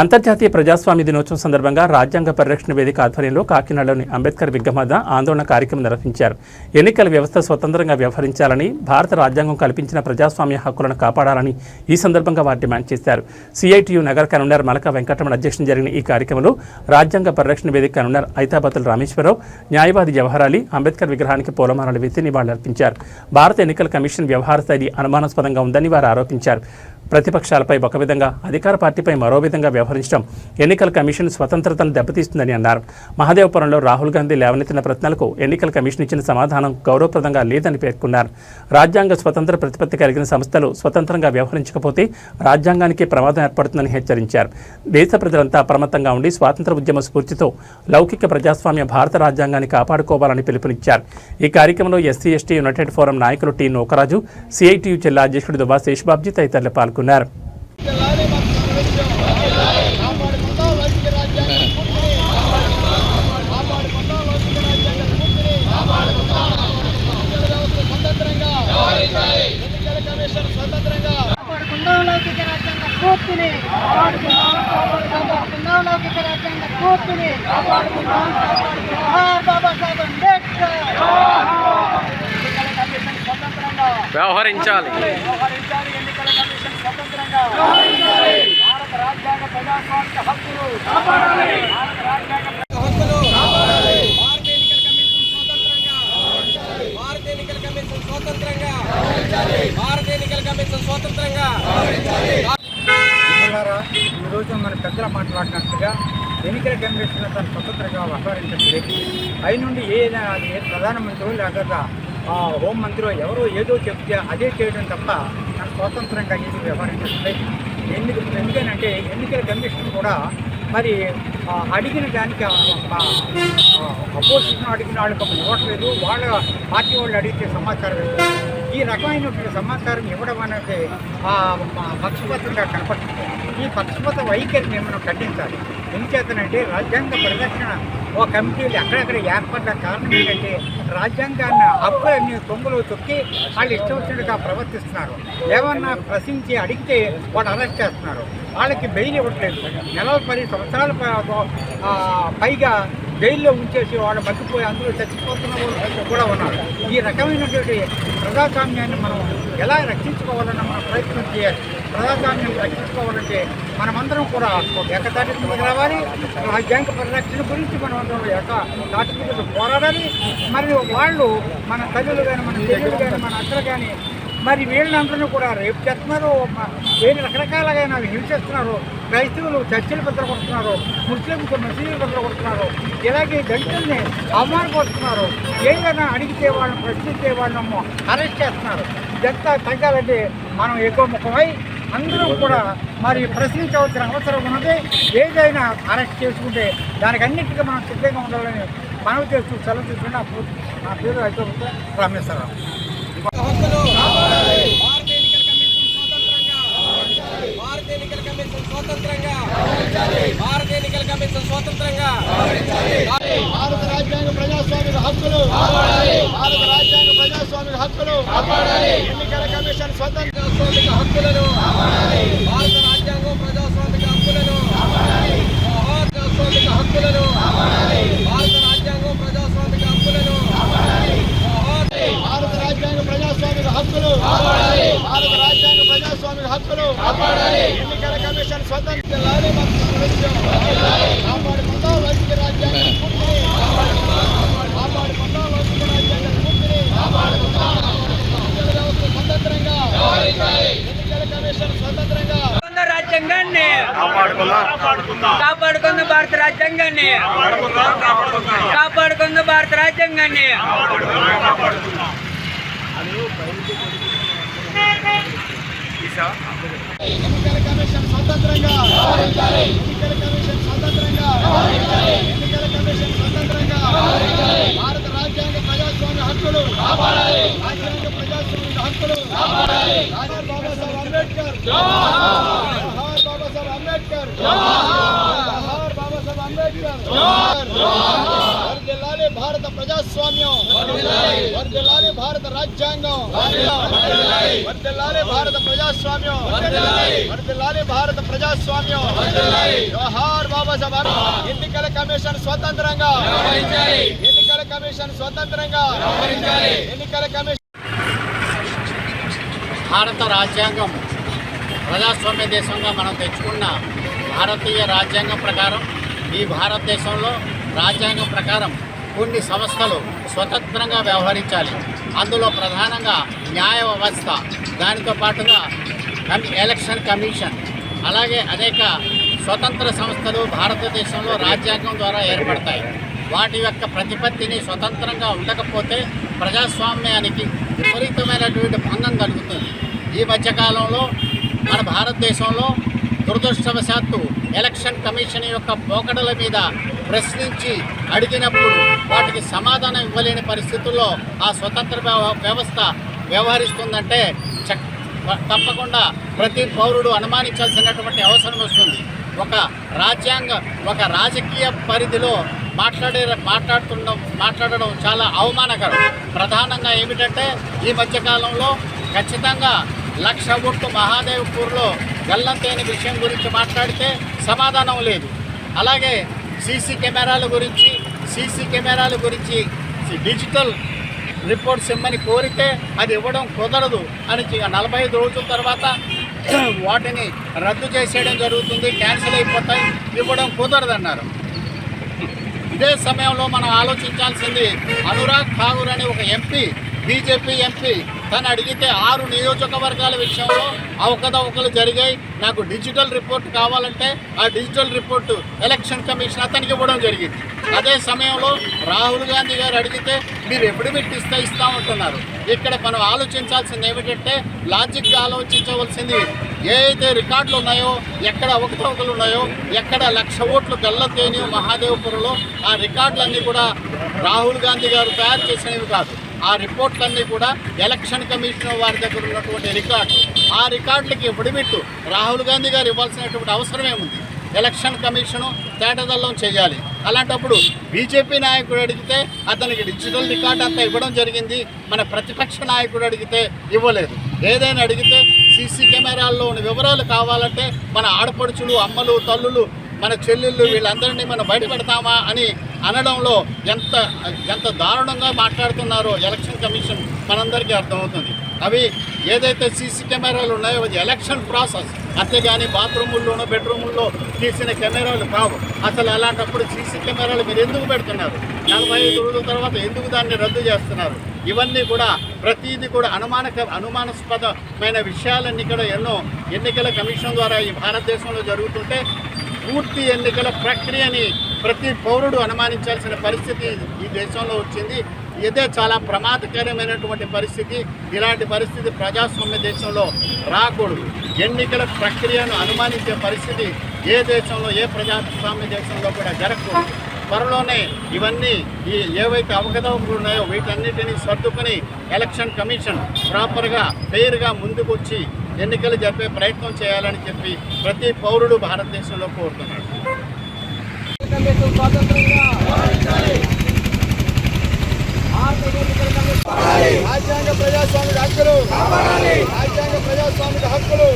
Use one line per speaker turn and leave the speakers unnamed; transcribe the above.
అంతర్జాతీయ ప్రజాస్వామ్య దినోత్సవం సందర్భంగా రాజ్యాంగ పరిరక్షణ వేదిక ఆధ్వర్యంలో కాకినాడలోని అంబేద్కర్ విగ్రహం ఆందోళన కార్యక్రమం నిర్వహించారు. ఎన్నికల వ్యవస్థ స్వతంత్రంగా వ్యవహరించాలని భారత రాజ్యాంగం కల్పించిన ప్రజాస్వామ్య హక్కులను కాపాడాలని ఈ సందర్భంగా వారు డిమాండ్ చేశారు. సిఐటియు నగర కన్వీనర్ మలక వెంకటరమణ అధ్యక్షతన జరిగిన ఈ కార్యక్రమంలో రాజ్యాంగ పరిరక్షణ వేదిక కన్వీనర్ ఐతాబతుల రామేశ్వరరావు న్యాయవాది జవహరాలి అంబేద్కర్ విగ్రహానికి పూలమాలలు వేసి నివాళులర్పించారు భారత ఎన్నికల కమిషన్ వ్యవహార శైలి అనుమానాస్పదంగా ఉందని వారు ఆరోపించారు. ప్రతిపక్షాలపై ఒక విధంగా అధికార పార్టీపై మరో విధంగా వ్యవహరించడం. ఎన్నికల కమిషన్ స్వతంత్రతను దెబ్బతీస్తుందని అన్నారు. మహదేవపురంలో రాహుల్ గాంధీ లేవనెత్తిన ప్రశ్నలకు ఎన్నికల కమిషన్ ఇచ్చిన సమాధానం గౌరవప్రదంగా లేదని పేర్కొన్నారు. రాజ్యాంగ స్వతంత్ర ప్రతిపత్తి కలిగిన సంస్థలు స్వతంత్రంగా వ్యవహరించకపోతే రాజ్యాంగానికి ప్రమాదం ఏర్పడుతుందని హెచ్చరించారు. దేశ ప్రజలంతా అప్రమత్తంగా ఉండి స్వాతంత్ర ఉద్యమ స్ఫూర్తితో లౌకిక ప్రజాస్వామ్య భారత రాజ్యాంగాన్ని కాపాడుకోవాలని పిలుపునిచ్చారు. ఈ కార్యక్రమంలో ఎస్సీ ఎస్టీ యునైటెడ్ ఫోరం నాయకులు టి నోకరాజు సిఐటియు జిల్లా అధ్యక్షుడు దుబా శేషబాబ్జీ తదితరులు పాల్గొన్నారు
జిల్లాని మన సంరక్షణ కాపాడుకుందాం లౌకిక రాజ్యాంగ స్ఫూర్తిని కాపాడుకుందాం లౌకిక రాజ్యాంగ స్ఫూర్తిని ఎన్నికల వ్యవస్థ స్వతంత్రంగా ఎన్నికల కమిషన్ స్వతంత్రంగా
కాపాడుకుందాం లౌకిక రాజ్యాంగ స్ఫూర్తిని కాపాడుకుందాం కాపాడుకుందాం లౌకిక రాజ్యాంగ స్ఫూర్తిని కాపాడుకుందాం జోహార్ బాబాసాహెబ్ అంబేద్కర్
ఎన్నికల కమిషన్ స్వతంత్రంగా
వ్యవహరించాలి
వ్యవహరించాలి ఎన్నికల కమిషన్ స్వతంత్రంగా భారత రాజ్యాంగ ప్రజాస్వామ్య హక్కులు భారత రాజ్యాంగ హక్కులు భారత ఎన్నికల కమిషన్ స్వతంత్రంగా భారత ఎన్నికల కమిషన్ స్వతంత్రంగా భారత ఎన్నికల కమిషన్ స్వతంత్రంగా
వ్యవహరించాలి. ఈరోజు మన పెద్దల మాట్లాడినట్టుగా ఎన్నికల కమిషన్ తన స్వతంత్రంగా వ్యవహరించట్లేదు. పై నుండి ఏదైనా అది ఏ ప్రధానమంత్రి లేకపోతే ఆ హోంమంత్రి ఎవరో ఏదో చెప్తే అదే చేయడం తప్ప తన స్వతంత్రంగా ఏది వ్యవహరించట్లేదు. ఎందుకు ఎందుకనంటే ఎన్నికల కమిషన్ కూడా మరి అడిగిన దానికి అపోజిషన్ అడిగిన వాళ్ళకి ఇవ్వట్లేదు వాళ్ళ పార్టీ వాళ్ళు అడిగితే సమాచారం ఈ రకమైనటువంటి సమాచారం ఇవ్వడం అనేది ఆ, పక్షపాతంగా కనపడుతుంది. ఈ పక్షపాత వైఖరిని మనం ఖండించాలి? ఎందుచేతనంటే రాజ్యాంగ పరిరక్షణ ఓ కమిటీలు ఎక్కడెక్కడ ఏర్పడ్డ కారణం ఏంటంటే రాజ్యాంగాన్ని హక్కులన్నీ తొంగులు తొక్కి వాళ్ళు ఇష్టం వచ్చినట్టుగా ప్రవర్తిస్తున్నారు. ఏమన్నా ప్రశ్నించి అడిగితే వాళ్ళు అరెస్ట్ చేస్తున్నారు. వాళ్ళకి బెయిల్ ఇవ్వట్లేదు. నెలల పది సంవత్సరాల పైగా జైల్లో ఉంచేసి వాళ్ళు బతికిపోయి అందులో చచ్చిపోతున్న వాళ్ళు కూడా ఉన్నారు. ఈ రకమైనటువంటి ప్రజాస్వామ్యాన్ని మనం ఎలా రక్షించుకోవాలన్న మనం ప్రయత్నం చేయాలి. ప్రజాస్వామ్యం రక్షించుకోవాలంటే మనమందరం కూడా ఏకతాటి రావాలి. రాజ్యాంగ పరిరక్షణ గురించి మనం అందరం ఏక దాటి మీద పోరాడాలి. మరియు వాళ్ళు మన తల్లులు కానీ మన చెల్లెలు కానీ మన అక్కలు కానీ మరి వీళ్ళందరినీ కూడా రేపు చేస్తున్నారు. మ- వేరే రకరకాలుగా హింసిస్తున్నారు. క్రైస్తవులు చర్చిలు బద్దలు కొడుతున్నారు ముస్లింస్ మసీదులు బద్దలు కొడుతున్నారు ఇలాగే దళితుల్ని అవమానపడుతున్నారు ఏదైనా అడిగితే వాళ్ళని ప్రశ్నించే వాళ్ళను అరెస్ట్ చేస్తున్నారు. ఇదంతా తగ్గాలంటే మనం ఎక్కువ ముఖమై అందరూ కూడా మరి ప్రశ్నించవలసిన అవసరం ఉన్నది. ఏదైనా అరెస్ట్ చేసుకుంటే దానికి అన్నిటికీ మనం సిద్ధంగా ఉండాలని మనవి చేస్తూ సెలవు తీసుకుని నా పేరు అయితే రామేశ్వరరావు
హక్కులు భారత ఎన్నికల కమిషన్ స్వతంత్రంగా భారత ఎన్నికల కమిషన్ స్వతంత్రంగా. భారత ఎన్నికల కమిషన్ స్వతంత్రంగా. భారత రాజ్యాంగ ప్రజాస్వామిక హక్కులు. భారత రాజ్యాంగ ప్రజాస్వామిక హక్కులు. ఎన్నికల కమిషన్ స్వతంత్ర స్వామిక హక్కులను. భారత రాజ్యాంగం ప్రజాస్వామిక హక్కులను. స్వామిక హక్కులను. భారత రాజ్యాంగం ప్రజాస్వామిక హక్కులను భారత రాజ్యాంగ ప్రజాస్వామిక హక్కులు భారత రాజ్యాంగ ప్రజాస్వామిక హక్కులు ఎన్నికల కమిషన్ స్వతంత్ర జిల్లాని మన సంరక్షణ కాపాడుకుందాం లౌకిక రాజ్యాంగ స్ఫూర్తిని కాపాడుకుందాం లౌకిక రాజ్యాంగ స్ఫూర్తిని ఎన్నికల వ్యవస్థ స్వతంత్రంగా ఎన్నికల కమిషన్ స్వతంత్రంగా
కాపాడుకుందాం రాజ్యాంగాన్ని కాపాడుకుందాం భారత రాజ్యాంగాన్ని కాపాడుకుంది భారత రాజ్యాంగాన్ని.
ఎన్నికల కమిషన్ స్వతంత్రంగా ఎన్నికల కమిషన్ స్వతంత్రంగా ఎన్నికల కమిషన్ స్వతంత్రంగా భారత రాజ్యాంగ ప్రజాస్వామ్య హక్కులు రాజ్యాంగ ప్రజాస్వామ్య హక్కులు బాబాసాహెబ్ అంబేద్కర్ బాబాసాహెబ్ అంబేద్కర్ జోహార్ బాబాసాహెబ్ అంబేద్కర్ జోహార్ జిల్లాలే భారత ప్రజాస్వామ్యం వర్ధిల్లాలి భారత రాజ్యాంగం వర్ధిల్లాలి భారత ప్రజాస్వామ్యం వర్ధిల్లాలి భారత ప్రజాస్వామ్యం జోహార్ బాబాసాహెబ్ ఎన్నికల కమిషన్ స్వతంత్రంగా ఎన్నికల కమిషన్ స్వతంత్రంగా ఎన్నికల కమిషన్
భారత రాజ్యాంగం ప్రజాస్వామ్య దేశంగా మనం తెచ్చుకున్న భారతీయ రాజ్యాంగం ప్రకారం ఈ భారతదేశంలో రాజ్యాంగం ప్రకారం కొన్ని సంస్థలు స్వతంత్రంగా వ్యవహరించాలి. అందులో ప్రధానంగా న్యాయ వ్యవస్థ దానితో పాటుగా ఎలక్షన్ కమిషన్. అలాగే అనేక స్వతంత్ర సంస్థలు భారతదేశంలో రాజ్యాంగం ద్వారా ఏర్పడతాయి. వాటి యొక్క ప్రతిపత్తిని స్వతంత్రంగా ఉండకపోతే ప్రజాస్వామ్యానికి విపరీతమైనటువంటి భంగం కలుగుతుంది. ఈ మధ్యకాలంలో మన భారతదేశంలో దురదృష్టవశాత్తు ఎలక్షన్ కమిషన్ యొక్క పోకడల మీద ప్రశ్నించి అడిగినప్పుడు వాటికి సమాధానం ఇవ్వలేని పరిస్థితుల్లో ఆ స్వతంత్ర వ్యవ- వ్యవస్థ వ్యవహరిస్తుందంటే తప్పకుండా ప్రతి పౌరుడు అనుమానించాల్సినటువంటి అవసరం వస్తుంది. ఒక రాజ్యాంగ ఒక రాజకీయ పరిధిలో మాట్లాడే మాట్లాడుతుండడం మాట్లాడడం చాలా అవమానకరం. ప్రధానంగా ఏమిటంటే ఈ మధ్యకాలంలో ఖచ్చితంగా లక్ష ఒట్టు మహాదేవ్పూర్లో గల్లంతైన విషయం గురించి మాట్లాడితే సమాధానం లేదు. అలాగే సీసీ కెమెరాల గురించి సీసీ కెమెరాల గురించి డిజిటల్ రిపోర్ట్స్ ఇమ్మని కోరితే అది ఇవ్వడం కుదరదు అని నలభై ఐదు రోజుల తర్వాత వాటిని రద్దు చేసేయడం జరుగుతుంది క్యాన్సిల్ అయిపోతాయి ఇవ్వడం కుదరదన్నారు. ఇదే సమయంలో మనం ఆలోచించాల్సింది అనురాగ్ ఠాగూర్ అనే ఒక ఎంపీ బీజేపీ ఎంపీ తను అడిగితే ఆరు నియోజకవర్గాల విషయంలో అవకతవకలు జరిగాయి. నాకు డిజిటల్ రిపోర్ట్ కావాలంటే ఆ డిజిటల్ రిపోర్టు ఎలక్షన్ కమిషన్ అతనికి ఇవ్వడం జరిగింది. అదే సమయంలో రాహుల్ గాంధీ గారు అడిగితే మీరు ఎప్పుడు పెట్టిస్తే ఇస్తామంటున్నారు ఇక్కడ మనం ఆలోచించాల్సింది ఏమిటంటే లాజిక్గా ఆలోచించవలసింది ఏ అయితే రికార్డులు ఉన్నాయో ఎక్కడ అవకతవకలు ఉన్నాయో ఎక్కడ లక్ష ఓట్లు గల్లతేని మహాదేవపురంలో ఆ రికార్డులన్నీ కూడా రాహుల్ గాంధీ గారు తయారు చేసినవి కాదు. ఆ రిపోర్ట్లన్నీ కూడా ఎలక్షన్ కమిషన్ వారి దగ్గర ఉన్నటువంటి రికార్డు. ఆ రికార్డులకి విడిపెట్టు రాహుల్ గాంధీ గారు ఇవ్వాల్సినటువంటి అవసరం ఏముంది? ఎలక్షన్ కమిషను తేటదల్లం చేయాలి. అలాంటప్పుడు బీజేపీ నాయకుడు అడిగితే అతనికి డిజిటల్ రికార్డ్ అంతా ఇవ్వడం జరిగింది. మన ప్రతిపక్ష నాయకుడు అడిగితే ఇవ్వలేదు. ఏదైనా అడిగితే సీసీ కెమెరాల్లో ఉన్న వివరాలు కావాలంటే మన ఆడపడుచులు అమ్మలు తల్లులు మన చెల్లెళ్ళు వీళ్ళందరినీ మనం బయటపెడతామా అని అనడంలో ఎంత ఎంత దారుణంగా మాట్లాడుతున్నారో ఎలక్షన్ కమిషన్ మనందరికీ అర్థమవుతుంది. అవి ఏదైతే సీసీ కెమెరాలు ఉన్నాయో అది ఎలక్షన్ ప్రాసెస్. అంతేగాని బాత్రూముల్లోనో బెడ్రూముల్లో తీసిన కెమెరాలు కావు. అసలు అలాంటప్పుడు సీసీ కెమెరాలు మీరు ఎందుకు పెడుతున్నారు? నలభై ఐదు రోజుల తర్వాత ఎందుకు దాన్ని రద్దు చేస్తున్నారు? ఇవన్నీ కూడా ప్రతిదీ కూడా అనుమానక అనుమానాస్పదమైన విషయాలన్నీ కూడా ఎన్నో ఎన్నికల కమిషన్ ద్వారా ఈ భారతదేశంలో జరుగుతుంటే పూర్తి ఎన్నికల ప్రక్రియని ప్రతి పౌరుడు అనుమానించాల్సిన పరిస్థితి ఈ దేశంలో వచ్చింది. ఇదే చాలా ప్రమాదకరమైనటువంటి పరిస్థితి. ఇలాంటి పరిస్థితి ప్రజాస్వామ్య దేశంలో రాకూడదు. ఎన్నికల ప్రక్రియను అనుమానించే పరిస్థితి ఏ దేశంలో ఏ ప్రజాస్వామ్య దేశంలో కూడా జరగకూడదు. త్వరలోనే ఇవన్నీ ఈ ఏవైతే అవకతవకలు ఉన్నాయో వీటన్నిటిని సర్దుకొని ఎలక్షన్ కమిషన్ ప్రాపర్గా ఫెయిర్గా ముందుకు వచ్చి ఎన్నికలు జరిపే ప్రయత్నం చేయాలని చెప్పి ప్రతి పౌరుడు భారతదేశంలో కోరుతున్నాడు
కమిషన్ స్వాతంత్రంగా భారత ఎన్నికల కమిషన్ రాజ్యాంగ ప్రజాస్వామిక హక్కులు రాజ్యాంగ ప్రజాస్వామిక హక్కులు